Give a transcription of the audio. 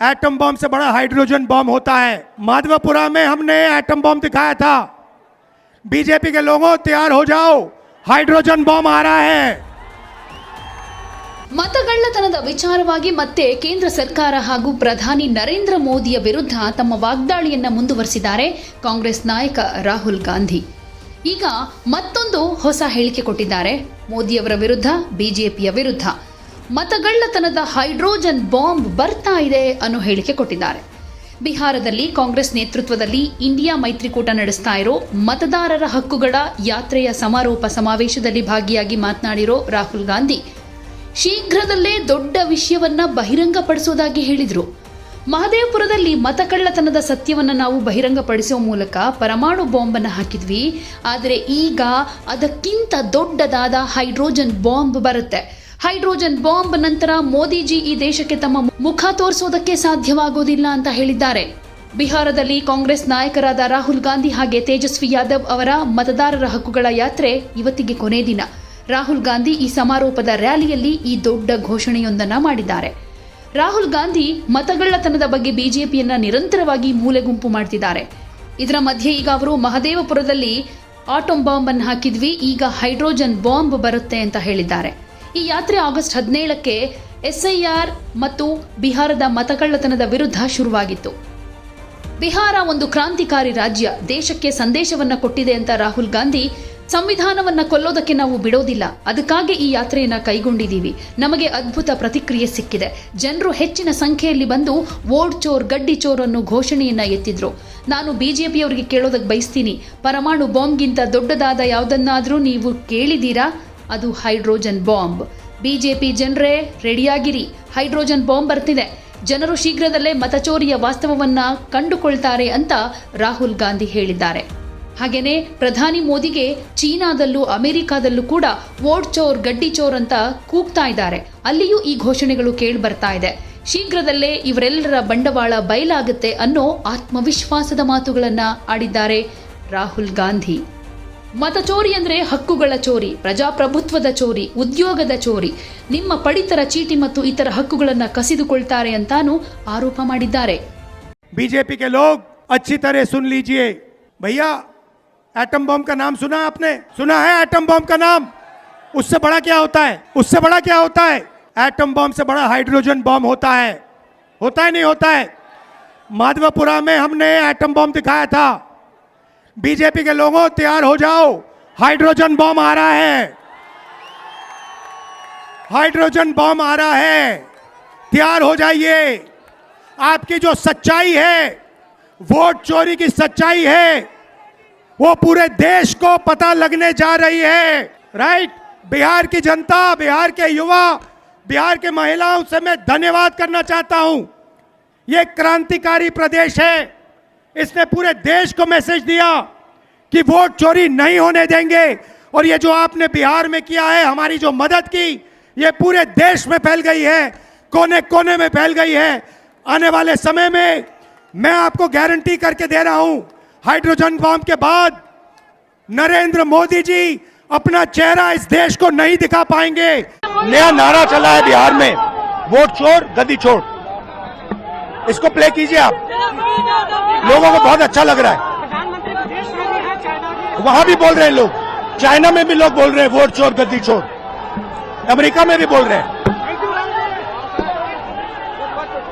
Atom bomb से बड़ा hydrogen bomb होता है माधवपुरा में हमने एटम बम दिखाया था बीजेपी के लोगों तैयार हो जाओ हाइड्रोजन बम आ रहा है ಮತಗಳ್ಳತನದ ವಿಚಾರವಾಗಿ ಮತ್ತೆ ಕೇಂದ್ರ ಸರ್ಕಾರ ಹಾಗೂ ಪ್ರಧಾನಿ ನರೇಂದ್ರ ಮೋದಿಯ ವಿರುದ್ಧ ತಮ್ಮ ವಾಗ್ದಾಳಿಯನ್ನ ಮುಂದುವರೆಸಿದ್ದಾರೆ ಕಾಂಗ್ರೆಸ್ ನಾಯಕ ರಾಹುಲ್ ಗಾಂಧಿ ಈಗ ಮತ್ತೊಂದು ಹೊಸ ಹೇಳಿಕೆ ಕೊಟ್ಟಿದ್ದಾರೆ ಮೋದಿಯವರ ವಿರುದ್ಧ ಬಿಜೆಪಿಯ ವಿರುದ್ಧ ಮತಗಳ್ಳತನದ ಹೈಡ್ರೋಜನ್ ಬಾಂಬ್ ಬರ್ತಾ ಇದೆ ಅನ್ನೋ ಹೇಳಿಕೆ ಕೊಟ್ಟಿದ್ದಾರೆ. ಬಿಹಾರದಲ್ಲಿ ಕಾಂಗ್ರೆಸ್ ನೇತೃತ್ವದಲ್ಲಿ ಇಂಡಿಯಾ ಮೈತ್ರಿಕೂಟ ನಡೆಸ್ತಾ ಇರೋ ಮತದಾರರ ಹಕ್ಕುಗಳ ಯಾತ್ರೆಯ ಸಮಾರೋಪ ಸಮಾವೇಶದಲ್ಲಿ ಭಾಗಿಯಾಗಿ ಮಾತನಾಡಿರೋ ರಾಹುಲ್ ಗಾಂಧಿ, ಶೀಘ್ರದಲ್ಲೇ ದೊಡ್ಡ ವಿಷಯವನ್ನ ಬಹಿರಂಗಪಡಿಸೋದಾಗಿ ಹೇಳಿದರು. ಮಹದೇವಪುರದಲ್ಲಿ ಮತಕಳ್ಳತನದ ಸತ್ಯವನ್ನು ನಾವು ಬಹಿರಂಗಪಡಿಸುವ ಮೂಲಕ ಪರಮಾಣು ಬಾಂಬನ್ನು ಹಾಕಿದ್ವಿ, ಆದರೆ ಈಗ ಅದಕ್ಕಿಂತ ದೊಡ್ಡದಾದ ಹೈಡ್ರೋಜನ್ ಬಾಂಬ್ ಬರುತ್ತೆ. ಹೈಡ್ರೋಜನ್ ಬಾಂಬ್ ನಂತರ ಮೋದಿಜಿ ಈ ದೇಶಕ್ಕೆ ತಮ್ಮ ಮುಖ ತೋರಿಸೋದಕ್ಕೆ ಸಾಧ್ಯವಾಗೋದಿಲ್ಲ ಅಂತ ಹೇಳಿದ್ದಾರೆ. ಬಿಹಾರದಲ್ಲಿ ಕಾಂಗ್ರೆಸ್ ನಾಯಕರಾದ ರಾಹುಲ್ ಗಾಂಧಿ ಹಾಗೆ ತೇಜಸ್ವಿ ಯಾದವ್ ಅವರ ಮತದಾರರ ಹಕ್ಕುಗಳ ಯಾತ್ರೆ ಇವತ್ತಿಗೆ ಕೊನೆ ದಿನ. ರಾಹುಲ್ ಗಾಂಧಿ ಈ ಸಮಾರೋಪದ ರ್ಯಾಲಿಯಲ್ಲಿ ಈ ದೊಡ್ಡ ಘೋಷಣೆಯೊಂದನ್ನ ಮಾಡಿದ್ದಾರೆ. ರಾಹುಲ್ ಗಾಂಧಿ ಮತಗಳ್ಳತನದ ಬಗ್ಗೆ ಬಿಜೆಪಿಯನ್ನ ನಿರಂತರವಾಗಿ ಮೂಲೆಗುಂಪು ಮಾಡ್ತಿದ್ದಾರೆ. ಇದರ ಮಧ್ಯೆ ಈಗ ಅವರು ಮಹದೇವಪುರದಲ್ಲಿ ಆಟೋಮ್ ಬಾಂಬ್ ಅನ್ನು ಹಾಕಿದ್ವಿ, ಈಗ ಹೈಡ್ರೋಜನ್ ಬಾಂಬ್ ಬರುತ್ತೆ ಅಂತ ಹೇಳಿದ್ದಾರೆ. ಈ ಯಾತ್ರೆ ಆಗಸ್ಟ್ ಹದಿನೇಳಕ್ಕೆ ಎಸ್ಐಆರ್ ಮತ್ತು ಬಿಹಾರದ ಮತಕಳ್ಳತನದ ವಿರುದ್ಧ ಶುರುವಾಗಿತ್ತು. ಬಿಹಾರ ಒಂದು ಕ್ರಾಂತಿಕಾರಿ ರಾಜ್ಯ, ದೇಶಕ್ಕೆ ಸಂದೇಶವನ್ನ ಕೊಟ್ಟಿದೆ ಅಂತ ರಾಹುಲ್ ಗಾಂಧಿ, ಸಂವಿಧಾನವನ್ನ ಕೊಲ್ಲೋದಕ್ಕೆ ನಾವು ಬಿಡೋದಿಲ್ಲ. ಅದಕ್ಕಾಗಿ ಈ ಯಾತ್ರೆಯನ್ನು ಕೈಗೊಂಡಿದ್ದೀವಿ. ನಮಗೆ ಅದ್ಭುತ ಪ್ರತಿಕ್ರಿಯೆ ಸಿಕ್ಕಿದೆ. ಜನರು ಹೆಚ್ಚಿನ ಸಂಖ್ಯೆಯಲ್ಲಿ ಬಂದು ವೋಟ್ ಚೋರ್, ಗಡ್ಡಿ ಚೋರ್ ಅನ್ನೋ ಘೋಷಣೆಯನ್ನ ಎತ್ತಿದ್ರು. ನಾನು ಬಿಜೆಪಿಯವರಿಗೆ ಕೇಳೋದಕ್ಕೆ ಬಯಸ್ತೀನಿ. ಪರಮಾಣು ಬಾಂಬ್ಗಿಂತ ದೊಡ್ಡದಾದ ಯಾವುದನ್ನಾದರೂ ನೀವು ಕೇಳಿದ್ದೀರಾ? ಅದು ಹೈಡ್ರೋಜನ್ ಬಾಂಬ್. ಬಿಜೆಪಿ ಜನರೇ, ರೆಡಿಯಾಗಿರಿ. ಹೈಡ್ರೋಜನ್ ಬಾಂಬ್ ಬರ್ತಿದೆ. ಜನರು ಶೀಘ್ರದಲ್ಲೇ ಮತಚೋರಿಯ ವಾಸ್ತವವನ್ನ ಕಂಡುಕೊಳ್ತಾರೆ ಅಂತ ರಾಹುಲ್ ಗಾಂಧಿ ಹೇಳಿದ್ದಾರೆ. ಹಾಗೇನೆ ಪ್ರಧಾನಿ ಮೋದಿಗೆ ಚೀನಾದಲ್ಲೂ ಅಮೆರಿಕಾದಲ್ಲೂ ಕೂಡ ವೋಟ್ ಚೋರ್, ಗಡ್ಡಿ ಚೋರ್ ಅಂತ ಕೂಗ್ತಾ ಇದ್ದಾರೆ. ಅಲ್ಲಿಯೂ ಈ ಘೋಷಣೆಗಳು ಕೇಳಿ ಬರ್ತಾ ಇದೆ. ಶೀಘ್ರದಲ್ಲೇ ಇವರೆಲ್ಲರ ಬಂಡವಾಳ ಬಯಲಾಗುತ್ತೆ ಅನ್ನೋ ಆತ್ಮವಿಶ್ವಾಸದ ಮಾತುಗಳನ್ನ ಆಡಿದ್ದಾರೆ ರಾಹುಲ್ ಗಾಂಧಿ. ಮತಚೋರಿ ಅಂದ್ರೆ ಹಕ್ಕುಗಳ ಚೋರಿ ಪ್ರಜಾಪ್ರಭುತ್ವದ ಚೋರಿ ಉದ್ಯೋಗದ ಚೋರಿ ನಿಮ್ಮ ಪಡಿತರ ಚೀಟಿ ಮತ್ತು ಇತರ ಹಕ್ಕುಗಳನ್ನ ಕಸಿದುಕೊಳ್ತಾರೆ ಅಂತಾನು ಆರೋಪ ಮಾಡಿದ್ದಾರೆ बीजेपी के लोग अच्छी तरह सुन लीजिए भैया एटम बम का नाम सुना आपने सुना है एटम बम का नाम उससे बड़ा क्या होता है उससे बड़ा क्या होता है एटम बम से बड़ा हाइड्रोजन बम होता है होता है नहीं होता है माधवपुरा में हमने एटम बम दिखाया था बीजेपी के लोगों, तैयार हो जाओ। हाइड्रोजन बम आ रहा है। हाइड्रोजन बम आ रहा है। तैयार हो जाइए। आपकी जो सच्चाई है, वोट चोरी की सच्चाई है, वो पूरे देश को पता लगने जा रही है। राइट बिहार की जनता, बिहार के युवा, बिहार के महिलाओं से मैं धन्यवाद करना चाहता हूँ। ये क्रांतिकारी प्रदेश है। इसने पूरे देश को मैसेज दिया कि वोट चोरी नहीं होने देंगे। और ये जो आपने बिहार में किया है, हमारी जो मदद की, ये पूरे देश में फैल गई है कोने कोने में फैल गई है। आने वाले समय में मैं आपको गारंटी करके दे रहा हूँ, हाइड्रोजन बम के बाद नरेंद्र मोदी जी अपना चेहरा इस देश को नहीं दिखा पाएँगे। नया नारा चला है बिहार में, वोट चोर गदी छोड़ इसको प्ले कीजिए आप। लोगों को बहुत अच्छा लग रहा है। वहाँ भी बोल रहे हैं लोग। चाइना में भी लोग बोल रहे हैं, वोट चोर, गद्दी चोर। अमेरिका में भी बोल रहे हैं।